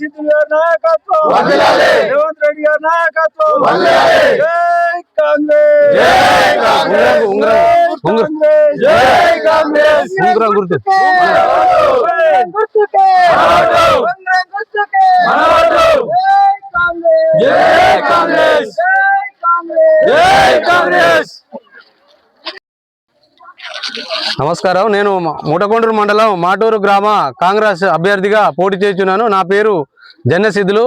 సిద్ధు గారి నాయకత్వం. రేవంత్ రెడ్డి గారి నాయకత్వం. జై కాంగ్రెస్. జై కాంగ్రెస్. ఉంగరం. గుర్తు. కాంగ్రెస్. జై కాంగ్రెస్. జై కాంగ్రెస్ జై కాంగ్రెస్ నమస్కారం. నేను మూటకొండూరు మండలం మాటూరు గ్రామ కాంగ్రెస్ అభ్యర్థిగా పోటీ చేస్తున్నాను. నా పేరు జన్యసిద్ధులు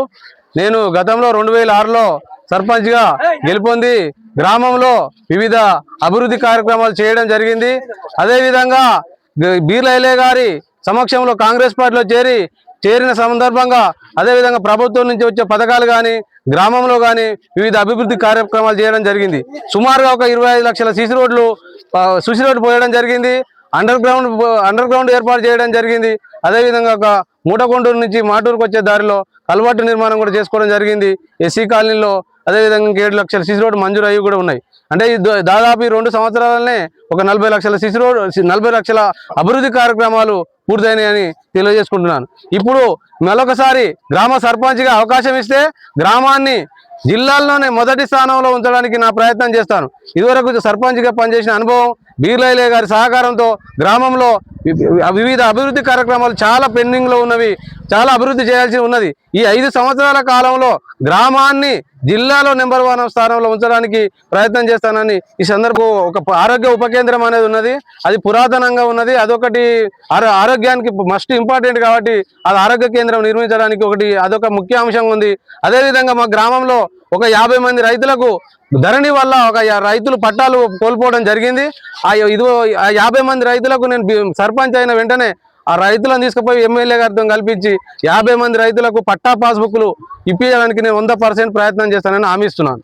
నేను గతంలో రెండు వేల ఆరులో సర్పంచ్గా గెలుపొంది గ్రామంలో వివిధ అభివృద్ధి కార్యక్రమాలు చేయడం జరిగింది. అదేవిధంగా బీర్లైలే గారి సమక్షంలో కాంగ్రెస్ పార్టీలో చేరి చేరిన సందర్భంగా అదేవిధంగా ప్రభుత్వం నుంచి వచ్చే పథకాలు కానీ గ్రామంలో కానీ వివిధ అభివృద్ధి కార్యక్రమాలు చేయడం జరిగింది. సుమారుగా ఒక ఇరవై ఐదు లక్షల సీసీ రోడ్లు ఆ, సుసి రోడ్డు పోయడం జరిగింది. అండర్ గ్రౌండ్ అండర్ గ్రౌండ్ ఏర్పాటు చేయడం జరిగింది. అదేవిధంగా ఒక మూటకొండూరు నుంచి మాటూరుకు వచ్చే దారిలో కలవాటు నిర్మాణం కూడా చేసుకోవడం జరిగింది. ఎస్సీ కాలనీలో అదేవిధంగా ఇంక ఏడు లక్షల సిసి రోడ్డు మంజూరు అయ్యి కూడా ఉన్నాయి. అంటే దాదాపు రెండు సంవత్సరాలనే ఒక నలభై లక్షల సిసి రోడ్ నలభై లక్షల అభివృద్ధి కార్యక్రమాలు పూర్తయినాయని తెలియజేసుకుంటున్నాను. ఇప్పుడు మరొకసారి గ్రామ సర్పంచ్గా అవకాశం ఇస్తే గ్రామాన్ని జిల్లాల్లోనే మొదటి స్థానంలో ఉంచడానికి నా ప్రయత్నం చేస్తాను. ఇదివరకు సర్పంచ్గా పనిచేసిన అనుభవం బీర్లైలే గారి సహకారంతో గ్రామంలో వివిధ అభివృద్ధి కార్యక్రమాలు చాలా పెండింగ్లో ఉన్నవి చాలా అభివృద్ధి చేయాల్సి ఉన్నది. ఈ ఐదు సంవత్సరాల కాలంలో గ్రామాన్ని జిల్లాలో నెంబర్ వన్ స్థానంలో ఉంచడానికి ప్రయత్నం చేస్తానని ఈ సందర్భం ఒక ఆరోగ్య ఉప కేంద్రం అనేది ఉన్నది. అది పురాతనంగా ఉన్నది. అదొకటి ఆరోగ్యానికి మస్ట్ ఇంపార్టెంట్ కాబట్టి అది ఆరోగ్య కేంద్రం నిర్మించడానికి ఒకటి అదొక ముఖ్య అంశం ఉంది. అదేవిధంగా మా గ్రామంలో ఒక యాభై మంది రైతులకు ధరణి వల్ల ఒక రైతులు పట్టాలు కోల్పోవడం జరిగింది. ఆ ఇది యాభై మంది రైతులకు నేను సర్పంచ్ అయిన వెంటనే ఆ రైతులను తీసుకుపోయి ఎమ్మెల్యే గారితో కల్పించి యాభై మంది రైతులకు పట్టా పాస్బుక్లు ఇప్పించడానికి నేను వంద పర్సెంట్ ప్రయత్నం చేస్తానని హామీస్తున్నాను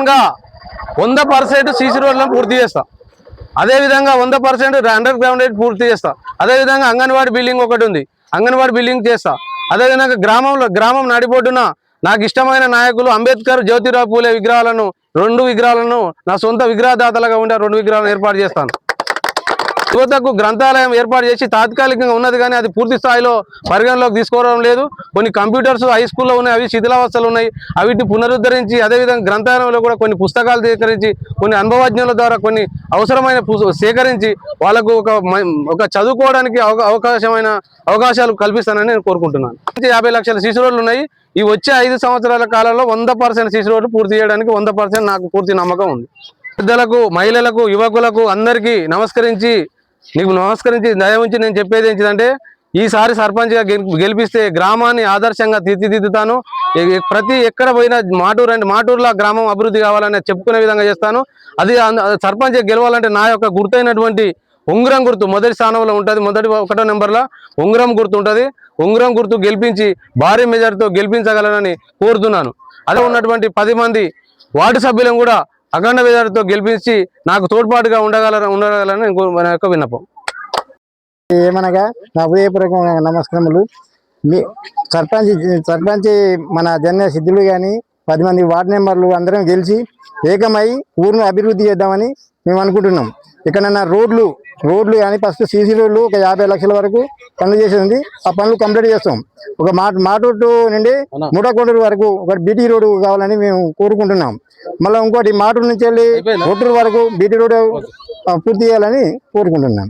ఇంకా వంద పర్సెంట్ సీసీ రోడ్లను పూర్తి చేస్తా. అదే విధంగా వంద పర్సెంట్ అండర్ గ్రౌండ్ రేట్ పూర్తి చేస్తా. అదే విధంగా అంగన్వాడీ బిల్డింగ్ ఒకటి ఉంది. అంగన్వాడీ బిల్డింగ్ చేస్తా. అదే విధంగా గ్రామంలో గ్రామం నడిపోటున నాకు ఇష్టమైన నాయకులు అంబేద్కర్ జ్యోతిరావు పూలే విగ్రహాలను రెండు విగ్రహాలను నా సొంత విగ్రహదాతలుగా ఉండే రెండు విగ్రహాలను ఏర్పాటు చేస్తాను. యువతకు గ్రంథాలయం ఏర్పాటు చేసి తాత్కాలికంగా ఉన్నది కానీ అది పూర్తి స్థాయిలో పరిగణలోకి తీసుకోవడం లేదు. కొన్ని కంప్యూటర్స్ హై స్కూల్లో ఉన్నాయి అవి శిథిలావస్థలు ఉన్నాయి. అవిటిని పునరుద్ధరించి అదేవిధంగా గ్రంథాలయంలో కూడా కొన్ని పుస్తకాలు సేకరించి కొన్ని అనుభవజ్ఞుల ద్వారా కొన్ని అవసరమైన సేకరించి వాళ్ళకు ఒక ఒక చదువుకోవడానికి అవకా- అవకాశమైన అవకాశాలు కల్పిస్తానని నేను కోరుకుంటున్నాను. యాభై లక్షల సీసీ రోడ్లు ఉన్నాయి. ఈ వచ్చే ఐదు సంవత్సరాల కాలంలో వంద పర్సెంట్ సీసీ రోడ్లు పూర్తి చేయడానికి వంద పర్సెంట్ నాకు పూర్తి నమ్మకం ఉంది. పెద్దలకు మహిళలకు యువకులకు అందరికీ నమస్కరించి నీకు నమస్కరించి దయ ఉంచి నేను చెప్పేది ఏంటిదంటే ఈసారి సర్పంచ్గా గెలిపిస్తే గ్రామాన్ని ఆదర్శంగా తీర్చిదిద్దుతాను. ప్రతి ఎక్కడ పోయినా మాటూరు అంటే మాటూరులో గ్రామం అభివృద్ధి కావాలని చెప్పుకునే విధంగా చేస్తాను. అది సర్పంచ్ గెలవాలంటే నా యొక్క గుర్తైనటువంటి ఉంగరం గుర్తు మొదటి స్థానంలో ఉంటుంది మొదటి ఒకటో నెంబర్లో ఉంగరం గుర్తు ఉంటుంది. ఉంగరం గుర్తు గెలిపించి భారీ మెజార్టీతో గెలిపించగలనని కోరుతున్నాను. అదే ఉన్నటువంటి పది మంది వార్డు సభ్యులను కూడా అఖండ విధానంతో గెలిపించి నాకు తోడ్పాటుగా ఉండగల ఉండగలని మన యొక్క విన్నపం. ఏమనగా నా హృదయపూర్వక నమస్కారములు. మీ సర్పంచ్ సర్పంచ్ మన జన్య సిద్ధులు కానీ పది మంది వార్డు మెంబర్లు అందరం గెలిచి ఏకమై ఊరిని అభివృద్ధి చేద్దామని మేము అనుకుంటున్నాం. ఎక్కడన్నా రోడ్లు రోడ్లు కానీ ఫస్ట్ సీసీ రోడ్లు ఒక యాభై లక్షల వరకు పనులు చేసేది. ఆ పనులు కంప్లీట్ చేస్తాం. ఒక మాట మాటూరు నుండి మూటకొండూరు వరకు ఒక బీటీ రోడ్డు కావాలని మేము కోరుకుంటున్నాం. మళ్ళీ ఇంకోటి మాటూరు నుంచి వెళ్ళి ఒట్టూరు వరకు బీటీ రోడ్డు పూర్తి చేయాలని కోరుకుంటున్నాం.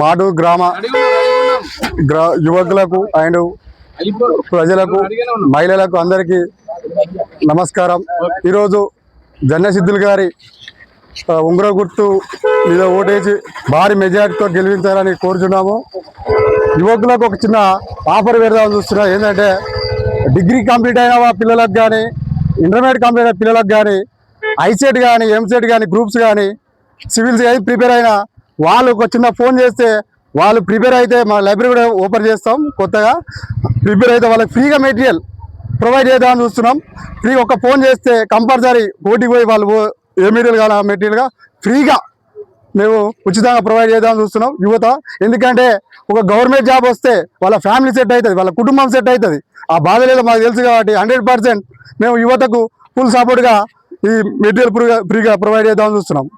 మాడు గ్రామ గ్రా యువకులకు అండ్ ప్రజలకు మహిళలకు అందరికీ నమస్కారం. ఈరోజు జన్నసిద్ధులు గారి ఉంగర గుర్తు మీద ఓటేసి భారీ మెజార్టీతో గెలిపించాలని కోరుచున్నాము. యువకులకు ఒక చిన్న ఆఫర్ పెడదామని చూస్తున్నా. ఏంటంటే డిగ్రీ కంప్లీట్ అయిన పిల్లలకు కానీ ఇంటర్మీడియట్ కంప్లీట్ అయిన పిల్లలకు కానీ ఐసెట్ కానీ ఎంసెట్ కానీ గ్రూప్స్ కానీ సివిల్స్ కానీ ప్రిపేర్ అయినా వాళ్ళు ఒక చిన్న ఫోన్ చేస్తే వాళ్ళు ప్రిపేర్ అయితే మా లైబ్రరీ కూడా ఓపెన్ చేస్తాం కొత్తగా. ప్రిపేర్ అయితే వాళ్ళకి ఫ్రీగా మెటీరియల్ ప్రొవైడ్ చేద్దామని చూస్తున్నాం. ఫ్రీ ఒక ఫోన్ చేస్తే కంపల్సరీ ఓటీకి పోయి వాళ్ళు ఏ మెటీరియల్ కావాలా? ఆ మెటీరియల్గా ఫ్రీగా మేము ఉచితంగా ప్రొవైడ్ చేద్దామని చూస్తున్నాం. యువత ఎందుకంటే ఒక గవర్నమెంట్ జాబ్ వస్తే వాళ్ళ ఫ్యామిలీ సెట్ అవుతుంది వాళ్ళ కుటుంబం సెట్ అవుతుంది. ఆ బాధ లేదో మాకు తెలుసు కాబట్టి హండ్రెడ్ పర్సెంట్ మేము యువతకు ఫుల్ సపోర్ట్గా ఈ మెటీరియల్ ఫ్రీగా ఫ్రీగా ప్రొవైడ్ చేద్దామని చూస్తున్నాం.